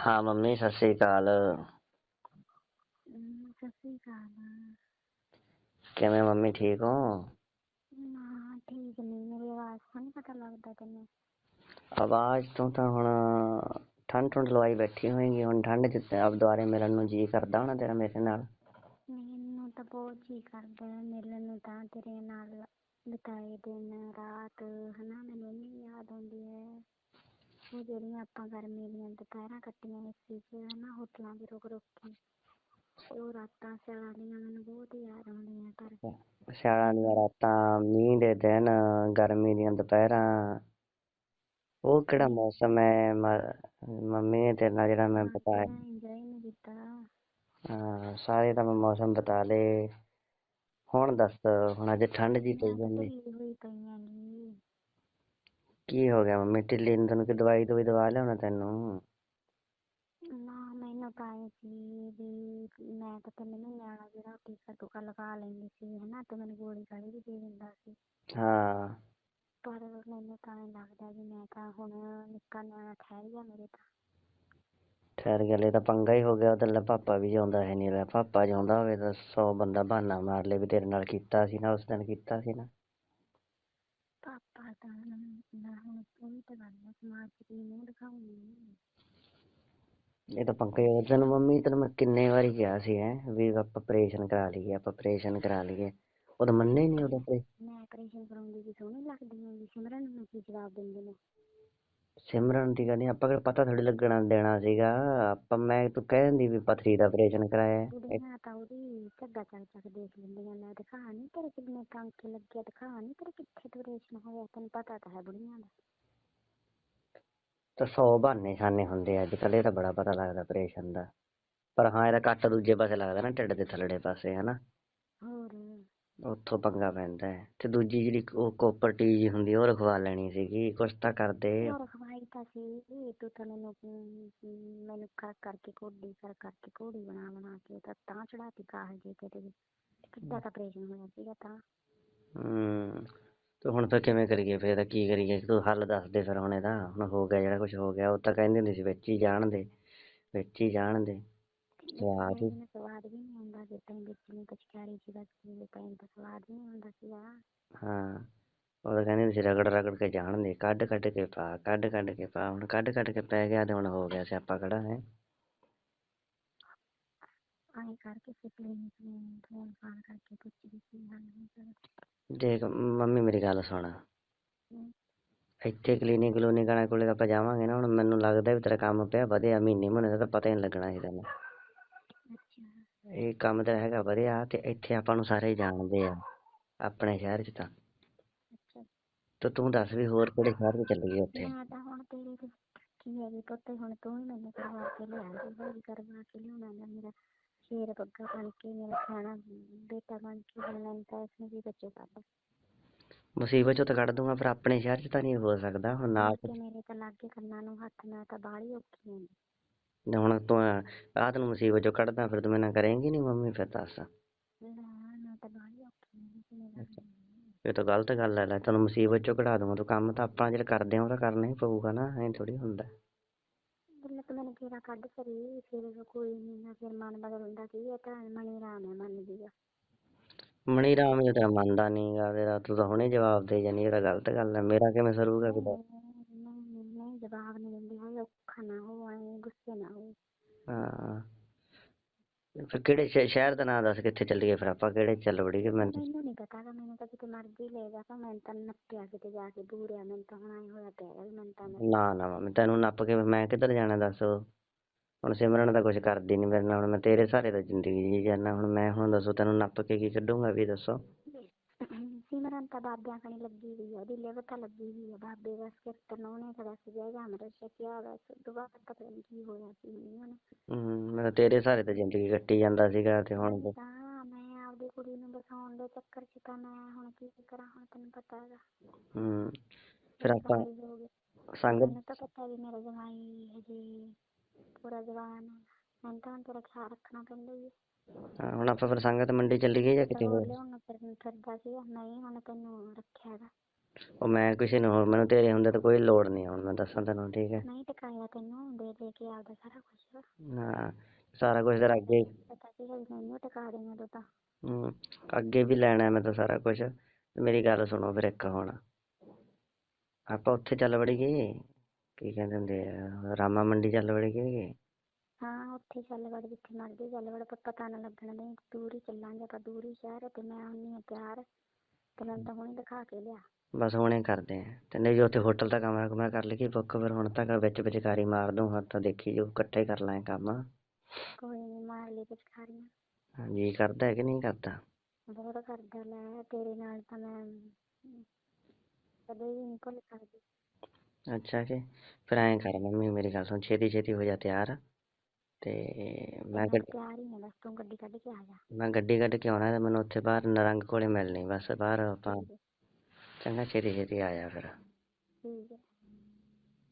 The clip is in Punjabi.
ਹਾਂ ਮੰਮੀ ਸਤਿ ਸ੍ਰੀ ਅਕਾਲ। ਹਮ, ਸਤਿ ਸ੍ਰੀ ਅਕਾਲ। ਕਿਵੇਂ ਮੰਮੀ ਠੀਕ ਹੋ? ਨਾ ਠੀਕ ਨਹੀਂ ਮੇਰੀ ਆਵਾਜ਼ ਤੋਂ ਨਹੀਂ ਪਤਾ ਲੱਗਦਾ ਤੈਨੂੰ। ਆਵਾਜ਼ ਤੋਂ ਤਾਂ ਹੁਣ ਠੰਡ ਠੰਡ ਲਵਾਈ ਬੈਠੀ ਹੋਏਗੀ। ਹੁਣ ਠੰਡ ਚ ਆਪ ਦੁਆਰੇ ਮਿਲਣ ਨੂੰ ਜੀ ਕਰਦਾ ਹੋਣਾ ਤੇਰਾ ਮੇਰੇ ਨਾਲ। ਮੈਨੂੰ ਤਾਂ ਬਹੁਤ ਜੀ ਕਰਦਾ ਹੈ। ਮਿਲਣ ਨੂੰ ਤਾਂ ਤੇਰੇ ਨਾਲ ਬਿਤਾਏ ਦਿਨ ਰਾਤ ਹਨਾ। ਮੈਨੂੰ ਇੰਨੀ ਯਾਦ ਆਉਂਦੀ ਹੈ। ਉਹ ਜਿਹੜੀਆਂ ਆਪਾਂ ਗਰਮੀ ਦੀਆਂ ਦੁਪਹਿਰਾਂ ਕੱਟੀਆਂ ਏਸੀ 'ਚ ਹਨਾ ਹੋਟਲਾਂ 'ਚ ਰੁਕ ਰੁਕ ਕੇ ਉਹ ਰਾਤਾਂ ਸਿਆਲਾਂ ਦੀਆਂ ਮੈਨੂੰ ਬਹੁਤ ਯਾਦ ਆਉਂਦੀਆਂ ਪਰ ਸਿਆਲਾਂ ਦੀਆਂ ਰਾਤਾਂ ਮੀਂਹ ਦੇ ਦਿਨ ਗਰਮੀ ਦੀਆਂ ਦੁਪਹਿਰਾਂ ਉਹ ਕਿਹੜਾ ਮੌਸਮ ਹੈ ਮ- ਮੰਮੀ ਨੇ ਤੇਰੇ ਨਾਲ ਜਿਹੜਾ ਮੈਂ ਬਤਾਇਆ ਇੰਜੋਏ ਨਹੀਂ ਕੀਤਾ। ਹਾਂ ਸਾਰੇ ਤਾਂ ਮੈਂ ਮੌਸਮ ਬਤਾ ਲਏ। ਹੁਣ ਦੱਸ ਹੁਣ ਅੱਜ ਠੰਡ ਜੀ ਪਈ ਜਾਂਦੀ। ਹੋਈ ਕੀ ਹੋ ਗਿਆ ਮੰਮੀ? ਢਿੱਲੀ ਨੂੰ ਤੈਨੂੰ ਕਿ ਦਵਾਈ ਦਵਾਈ ਦਵਾ ਲਿਆਉਣਾ ਤੈਨੂੰ? ਨਾ ਮੈਨੂੰ ਤਾਂ ਇਹ ਸੀ ਵੀ ਮੈਂ ਤਾਂ ਤਿੰਨ ਮਹੀਨਿਆਂ ਵਾਲਾ ਜਿਹੜਾ ਟੀਕਾ ਟੂਕਾ ਲਗਾ ਲੈਂਦੀ ਸੀ ਹਨਾ ਤੇ ਮੈਨੂੰ ਗੋਲੀ ਗਾਲੀ ਵੀ ਦੇ ਦਿੰਦਾ ਸੀ। ਹਾਂ। ਪਰ ਮੈਨੂੰ ਤਾਂ ਐਂ ਲੱਗਦਾ ਵੀ ਮੈਂ ਤਾਂ ਹੁਣ ਨਿੱਕਾ ਨਿਆਣਾ ਠਹਿਰ ਗਿਆ ਮੇਰੇ ਤਾਂ। ਠਹਿਰ ਗਿਆ ਲੈ ਤਾਂ ਪੰਗਾ ਹੀ ਹੋ ਗਿਆ ਉਹਦਾ ਲੈ ਪਾਪਾ ਵੀ ਜਿਉਂਦਾ ਹੈ ਨਹੀਂ ਲੈ ਪਾਪਾ ਜਿਉਂਦਾ ਹੋਵੇ ਤਾਂ ਸੌ ਬੰਦਾ ਬਹਾਨਾ ਮਾਰ ਲੇ ਵੀ ਤੇਰੇ ਨਾਲ ਕੀਤਾ ਸੀ ਨਾ ਉਸ ਦਿਨ ਕੀਤਾ ਸੀ ਨਾ। ਪਾਪਾ ਤਾਂ ਹੁਣ ਮੈਂ ਹੁਣ ਉਹੀ ਤਾਂ ਗੱਲ ਸਮਾਜ 'ਚ ਕੀ ਮੂੰਹ ਦਿਖਾਉਂਗੀ ਇਹ ਤਾਂ ਹੋ ਗਿਆ ਤੈਨੂੰ ਮੰਮੀ ਤੈਨੂੰ ਮੈਂ ਕਿੰਨੇ ਵਾਰੀ ਕਿਹਾ ਸੀ ਹੈ ਵੀ ਆਪਾਂ ਆਪਰੇਸ਼ਨ ਕਰਾ ਲਈਏ ਆਪਾਂ ਆਪਰੇਸ਼ਨ ਕਰਾ ਲਈਏ। ਉਹ ਤਾਂ ਮੰਨੇ ਨਹੀਂ ਉਹਦਾ ਆਪਰੇ ਮੈਂ ਆਪਰੇਸ਼ਨ ਕਰਾਉਂਦੀ ਵੀ ਸੋਹਣੀ ਲੱਗਦੀ ਹਾਂ ਸਿਮਰਨ ਨੂੰ ਕੀ ਜਵਾਬ ਦਿੰਦੇ ਨੇ? ਸਿਮਰਨ ਦੀ ਕਹਿੰਦੀ ਆਪਾਂ ਕਿਹੜਾ ਪਤਾ ਥੋੜੀ ਲੱਗਣਾ ਦੇਣਾ ਸੀਗਾ। ਆਪਾਂ ਮੈਂ ਤੂੰ ਕਹਿ ਦਿੰਦੀ ਵੀ ਪਥਰੀ ਦਾ ਆਪਰੇਸ਼ਨ ਕਰਾਇਆ। ਹੈ। ਕੁੜੀਆਂ ਤਾਂ ਉਹਦੀ ਝੱਗਾ ਚੱਕ ਚੱਕ ਦੇਖ ਲੈਂਦੀਆਂ ਨੇ ਦਿਖਾ ਨਹੀਂ ਤੇਰੇ ਕਿੰਨੇ ਟਾਂਕੇ ਲੱਗੇ ਦਿਖਾ ਨਹੀਂ ਤੇਰੇ ਕਿੱਥੇ ਆਪਰੇਸ਼ਨ ਹੋਇਆ ਤੈਨੂੰ ਪਤਾ ਤਾਂ ਹੈ ਬੁੜੀਆਂ ਦਾ। ਤਾਂ ਸੌ ਬਹਾਨੇ ਸਾਨੇ ਹੁੰਦੇ ਆ ਅੱਜ ਕੱਲ੍ਹ ਇਹ ਤਾਂ ਬੜਾ ਪਤਾ ਲੱਗਦਾ ਆਪਰੇਸ਼ਨ ਦਾ। ਪਰ ਹਾਂ ਇਹਦਾ ਕੱਟ ਦੂਜੇ ਪਾਸੇ ਲੱਗਦਾ ਨਾ ਢਿੱਡ ਦੇ ਥੱਲੜੇ ਪਾਸੇ ਹਨਾ। ਉੱਥੋਂ ਪੰਗਾ ਪੈਂਦਾ ਹੈ। ਤੇ ਦੂਜੀ ਜਿਹੜੀ ਉਹ ਕੋਪਰ ਟੀਜ ਹੁੰਦੀ ਉਹ ਰਖਵਾ ਲੈਣੀ ਸੀਗੀ। ਕੁਛ ਤਾਂ ਕਰਦੇ। ਖਵਾਈ ਤਾਂ ਸੀ। ਤੂੰ ਤਾਂ ਮੈਨੂੰ ਅਮ, ਅਮ, ਮੈਨੂੰ ਕਰ ਕਰਕੇ ਕੋਡੀ ਕਰ ਕਰਕੇ ਕੋੜੀ ਬਣਾ ਬਣਾ ਕੇ ਤਾਂ ਤਾਂ ਚੜਾਤੀ ਕਾਹ ਜੇ ਤੇਰੇ ਕਿੱਦਾਂ ਦਾ ਆਪਰੇਸ਼ਨ ਹੋਇਆ ਸੀਗਾ ਤਾਂ। ਹੂੰ ਤੇ ਹੁਣ ਫਿਰ ਕਿਵੇਂ ਕਰੀਏ? ਫਿਰ ਕੀ ਕਰੀਏ? ਤੂੰ ਹੱਲ ਦੱਸ ਦੇ ਫਿਰ ਹੁਣ ਇਹਦਾ। ਹੁਣ ਹੋ ਗਿਆ ਜਿਹੜਾ ਕੁਝ ਹੋ ਗਿਆ। ਉਹ ਤਾਂ ਕਹਿੰਦੇ ਹੁੰਦੇ ਸੀ ਵਿੱਚ ਹੀ ਜਾਣ ਦੇ ਵਿੱਚ ਹੀ ਜਾਣ ਦੇ। ਮੈਨੂੰ ਸਵਾਦ ਵੀ ਨਹੀਂ ਆਉਂਦਾ ਜੇ ਤੈਨੂੰ ਵਿੱਚ ਨੂੰ ਕਚਕਾਰੀ ਸੀ ਬਸ ਮੇਰੇ ਟਾਈਮ ਤਾਂ ਸਵਾਦ ਨਹੀਂ ਆਉਂਦਾ ਸੀਗਾ। ਹਾਂ ਉਹ ਤਾਂ ਕਹਿੰਦੇ ਹੁੰਦੇ ਸੀ ਰਗੜ ਰਗੜ ਕੇ ਜਾਣ ਦੇ ਕੱਢ ਕੱਢ ਕੇ ਪਾ ਕੱਢ ਕੱਢ ਕੇ ਪਾ ਹੁਣ ਕੱਢ ਕੱਢ ਕੇ ਪੈ ਗਿਆ ਤੇ ਹੁਣ ਹੋ ਗਿਆ ਸਿਆਪਾ ਖੜਾ ਹੈ। ਆਏ ਕਰਕੇ ਫਿਰ ਕਲੀਨਿਕ ਨੂੰ ਫੋਨ ਫਾਨ ਕਰਕੇ ਪੁੱਛਦੀ ਸੀ ਹੱਲ ਨਹੀਂ ਦੇਖ ਮੰਮੀ ਮੇਰੀ ਗੱਲ ਸੁਣ। ਇੱਥੇ ਕਲੀਨਿਕ ਕਲੂਨਿਕ ਵਾਲਿਆਂ ਕੋਲੇ ਆਪਾਂ ਜਾਵਾਂਗੇ ਨਾ ਹੁਣ ਮੈਨੂੰ ਲੱਗਦਾ ਵੀ ਤੇਰਾ ਕੰਮ ਪਿਆ ਵਧਿਆ ਮਹੀਨੇ ਮਹੀਨੇ ਦਾ ਤਾਂ ਪਤਾ ਹੀ ਨਹੀਂ ਲੱਗਣਾ ਸੀ ਤੈਨੂੰ। ਇਹ ਕੰਮ ਤਾਂ ਹੈਗਾ ਵਧਿਆ ਤੇ ਇੱਥੇ ਆਪਾਂ ਨੂੰ ਸਾਰੇ ਜਾਣਦੇ ਆ ਆਪਣੇ ਸ਼ਹਿਰ 'ਚ ਤਾਂ। ਤੇ ਤੂੰ ਦੱਸ ਵੀ ਹੋਰ ਕਿਹੜੇ ਸ਼ਹਿਰ 'ਚ ਚੱਲੀ ਗਈ ਉੱਥੇ? ਮੈਂ ਤਾਂ ਹੁਣ ਤੇਰੇ ਤੇ ਕੀ ਹੈਗੀ ਪੁੱਤ ਹੁਣ ਤੂੰ ਹੀ ਮੈਨੂੰ ਕਰਵਾ ਕੇ ਲਿਆ ਜੀ ਬੜੀ ਕਰਵਾ ਕੇ ਲਿਆਉਣਾ ਗਾ ਮੇਰਾ ਸ਼ੇਰ ਬੱਗਾ ਬਣ ਕੇ ਮੇਰਾ ਖਾਣਾ ਬੇਟਾ ਬਣ ਕੇ ਹੁਣ ਮੈਨੂੰ ਤਾਂ ਇਸਨੇ ਵੀ ਬੱਚੇ ਕੱਢ। ਮੁਸੀਬਤ 'ਚੋਂ ਤਾਂ ਕੱਢ ਦੂੰਗਾ ਪਰ ਆਪਣੇ ਸ਼ਹਿਰ 'ਚ ਤਾਂ ਨਹੀਂ ਹੋ ਸਕਦਾ ਹੁਣ ਨਾਲ ਮੇਰੇ ਤਾਂ ਲਾਗੇ ਕੰਨਾਂ ਨੂੰ ਹੱਥ ਮੈਂ ਤਾਂ ਬਾਹਲੀ ਔਖੀ ਹਾਂ ਤੇ ਹੁਣ ਤੂੰ ਰਾਤ ਨੂੰ ਮੁਸੀਬਤ 'ਚੋਂ ਕੱਢਦਾ ਫਿਰ ਤੂੰ ਮੇਰੇ ਨਾਲ ਕਰੇਂਗੀ ਨਹੀਂ ਮੰਮੀ ਫਿਰ ਦੱਸ। ਲੈ ਮੈਂ ਤਾਂ ਬਾਹਲੀ ਔਖੀ ਹਾਂ ਇਹ ਤਾਂ ਗਲਤ ਗੱਲ ਹੈ ਲੈ ਤੈਨੂੰ ਮੁਸੀਬਤ 'ਚੋਂ ਕਢਾ ਦੂੰਗਾ ਤੂੰ ਕੰਮ ਤਾਂ ਆਪਾਂ ਜਿਹੜਾ ਕਰਦੇ ਆ ਉਹ ਤਾਂ ਕਰਨਾ ਹੀ ਪਊਗਾ ਨਾ ਐਂ ਥੋੜੀ ਹੁੰਦਾ। ਬਿੱਲ ਤਾਂ ਮੈਨੂੰ ਕਿਹੜਾ ਕੱਢ ਸਰੀ ਫਿਰ ਕੋਈ ਨਹੀਂ ਨਾ ਫਿਰ ਮਨ ਬਦਲਦਾ ਕੀ ਇਹ ਤਾਂ ਮਣੀ ਰਾਮ ਹੈ ਮੰਨਦੀ ਆ ਮਣੀ ਰਾਮ ਜੀ ਤਾਂ ਮੰਨਦਾ ਨਹੀਂਗਾ ਤੇਰਾ ਤੂੰ ਤਾਂ ਹੁਣੇ ਜਵਾਬ ਦੇ ਜਾਨੀ ਇਹ ਤਾਂ ਗਲਤ ਗੱਲ ਹੈ ਮੇਰਾ ਕਿਵੇਂ ਸਰੂਗਾ ਕਿਦਾ ਨਹੀਂ ਨਹੀਂ ਜਵਾਬ ਨਹੀਂ ਦਿੰਦੀ। ਨਾ ਹੋ ਐਂ ਗੁੱਸੇ ਨਾ ਹੋ ਹਾਂ। ਫਿਰ ਕਿਹੜੇ ਸ਼ਹਿ- ਸ਼ਹਿਰ ਦਾ ਨਾਂ ਦੱਸ ਕਿੱਥੇ ਚੱਲੀਏ ਫਿਰ ਆਪਾਂ? ਕਿਹੜੇ ਚੱਲ ਵੜੀਏ? ਮੈਂ ਮੈਨੂੰ ਨਹੀਂ ਪਤਾ ਗਾ ਮੈਨੂੰ ਤਾਂ ਕਿਤੇ ਮਰਜ਼ੀ ਲੈ ਜਾ ਤਾਂ ਮੈਂ ਤਾਂ ਨੱਪਿਆ ਕਿਤੇ ਜਾ ਕੇ ਦੂਰਿਆ ਮੈਨੂੰ ਤਾਂ ਹੁਣ ਐਂ ਹੋਇਆ ਪਿਆ ਗਾ ਵੀ ਮੈਨੂੰ ਤਾਂ ਨਾ ਨਾ ਮੈਂ ਤੈਨੂੰ ਨੱਪ ਕੇ ਮੈਂ ਕਿੱਧਰ ਜਾਣਾ ਦੱਸ? ਹੁਣ ਸਿਮਰਨ ਦਾ ਕੁਝ ਕਰਦੀ ਨਹੀਂ ਮੇਰੇ ਨਾਲ ਹੁਣ ਮੈਂ ਤੇਰੇ ਸਾਰੇ ਤਾਂ ਜ਼ਿੰਦਗੀ ਜੀ ਜਾਨਾ ਹੁਣ ਮੈਂ ਹੁਣ ਦੱਸੋ ਤੈਨੂੰ ਨੱਪ ਕੇ ਕੀ ਕੱਢੂੰਗਾ ਵੀ ਦੱਸੋ? ਤਾਂ ਬਾਬਿਆਂ ਕਣੀ ਲੱਗੀ ਹੋਈ ਆ ਉਹਦੀ ਲਿਵ ਤਾਂ ਲੱਗੀ ਹੋਈ ਆ ਬਾਬੇ ਬਸ ਕਿਰਤਨ ਉਹਨੇ ਤਾਂ ਬਸ ਜੈ ਜਾਮਰ ਛਕਿਆ ਬਸ ਦੁਬਾਰਾ ਤਾਂ ਪਤਾ ਨਹੀਂ ਕੀ ਹੋਇਆ ਕੀ ਨਹੀਂ ਉਹਨੂੰ ਹੂੰ ਮੈਂ ਤਾਂ ਤੇਰੇ ਸਾਰੇ ਤਾਂ ਜ਼ਿੰਦਗੀ ਕੱਟੀ ਜਾਂਦਾ ਸੀਗਾ ਤੇ ਹੁਣ ਤਾਂ- ਤਾਂ ਮੈਂ ਆਪਦੀ ਕੁੜੀ ਨੂੰ ਬਸਾਉਣ ਦੇ ਚੱਕਰ 'ਚ ਤਾਂ ਮੈਂ ਹੁਣ ਕੀ ਕਰਾਂ ਹੁਣ ਤੈਨੂੰ ਪਤਾ ਹੈਗਾ। ਹੂੰ ਫਿਰ ਆਪਾਂ ਜਵਾਈ ਹੋ। ਸੰਗਤ ਮੈਨੂੰ ਤਾਂ ਪਤਾ ਵੀ ਮੇਰਾ ਜਵਾਈ ਹਜੇ ਪੂਰਾ ਜਵਾਨ ਹੈ ਮੈਨੂੰ ਤਾਂ ਹੁਣ ਤੇਰਾ ਖਿਆਲ ਰੱਖਣਾ ਪੈਂਦਾ ਹੀ ਹੈ ਹਾਂ, ਹੁਣ ਆਪਾਂ ਫਿਰ ਸੰਗਤ ਮੰਡੀ ਚੱਲੀਏ ਜਾਂ ਕਿਤੇ ਹੋਰ? ਲਿਆਉਣ ਨੂੰ ਫਿਰ ਫਿਰਦਾ ਸੀਗਾ ਨਹੀਂ ਹੁਣ ਤੈਨੂੰ ਰੱਖਿਆ ਹੈਗਾ। ਉਹ ਮੈਂ ਕਿਸੇ ਨੂੰ ਹੋਰ ਮੈਨੂੰ ਤੇਰੇ ਹੁੰਦੇ ਤਾਂ ਕੋਈ ਲੋੜ ਨਹੀਂ ਹੁਣ ਮੈਂ ਦੱਸਾਂ ਤੈਨੂੰ ਠੀਕ ਹੈ? ਨਹੀਂ ਟਕਾਇਆ ਤੈਨੂੰ ਦੇ ਦੇ ਕੇ ਆਪਦਾ ਸਾਰਾ ਕੁਝ ਨਾ ਸਾਰਾ ਕੁਝ ਤੇਰਾ ਅੱਗੇ ਪਤਾ ਕੀ ਹੈ ਮੈਨੂੰ ਟਕਾ ਦੇਣਾ ਤੂੰ ਤਾਂ। ਹਮ, ਅੱਗੇ ਵੀ ਲੈਣਾ ਹੈ ਮੈਂ ਤਾਂ ਸਾਰਾ ਕੁਝ ਮੇਰੀ ਗੱਲ ਸੁਣੋ ਫਿਰ ਇੱਕ ਹੁਣ। ਆਪਾਂ ਉੱਥੇ ਚੱਲ ਵੜੀਏ। ਕੀ ਕਹਿੰਦੇ ਹੁੰਦੇ ਆ ਰਾਮਾ ਮੰਡੀ ਚੱਲ ਵੜੀਏ। ਹਾਂ ਉੱਥੇ ਚੱਲ ਵੜ ਜਿੱਥੇ ਮਰਜ਼ੀ ਚੱਲ ਵੜ ਪਰ ਪਤਾ ਨਾ ਲੱਗਣ ਦੇ ਦੂਰ ਹੀ ਚੱਲਾਂਗੇ ਆਪਾਂ ਦੂਰ ਹੀ ਸ਼ਹਿਰ ਤੇ ਮੈਂ ਹੁੰਨੀ ਆ ਤਿਆਰ ਤੇ ਮੈਨੂੰ ਤਾਂ ਹੁਣੇ ਦਿਖਾ ਕੇ ਲਿਆ। ਬਸ ਹੁਣੇ ਕਰਦੇ ਆ। ਤੇ ਨਹੀਂ ਜੇ ਉੱਥੇ ਹੋਟਲ ਦਾ ਕਮਰਾ ਕੁਮਰਾ ਕਰ ਲਈਏ ਬੁੱਕ ਫਿਰ ਹੁਣ ਤੱਕ ਵਿੱਚ ਵਿਚਕਾਰੀ ਮਾਰ ਦੂੰ ਹੁਣ ਤਾਂ ਦੇਖੀ ਜੋ ਇਕੱਠੇ ਕਰ ਲਾਂਗੇ ਕੰਮ। ਕੋਈ ਨਹੀਂ ਮਾਰ ਲਈ ਪਿਚਕਾਰੀਆਂ ਹਾਂਜੀ ਕਰਦਾ ਹੈ ਕਿ ਨਹੀਂ ਕਰਦਾ? ਬਹੁਤ ਕਰਦਾ ਲੈ ਤੇਰੇ ਨਾਲ ਤਾਂ ਮੈਂ ਕਦੇ ਵੀ ਨਹੀਂ ਭੁੱਲ ਸਕਦੀ। ਅੱਛਾ ਕਿ ਫਿਰ ਐਂ ਕਰ ਮੰਮੀ ਮੇਰੀ ਗੱਲ ਸੁਣ ਛੇਤੀ ਛੇਤੀ ਹੋ ਜਾ ਤਿਆਰ। ਤੇ ਮੈਂ ਗੱਡ- ਤਿਆਰ ਹੀ ਹਾਂ ਬਸ ਤੂੰ ਗੱਡੀ ਕੱਢ ਕੇ ਆ ਜਾ। ਮੈਂ ਗੱਡੀ ਕੱਢ ਕੇ ਆਉਣਾ ਤੇ ਮੈਨੂੰ ਉੱਥੇ ਬਾਹਰ ਨਰੰਗ ਕੋਲੇ ਮਿਲਣੀ ਬਸ ਬਾਹਰ ਆਪਾਂ ਚੰਗਾ ਛੇਤੀ ਛੇਤੀ ਆ ਜਾ ਫਿਰ। ਠੀਕ ਹੈ।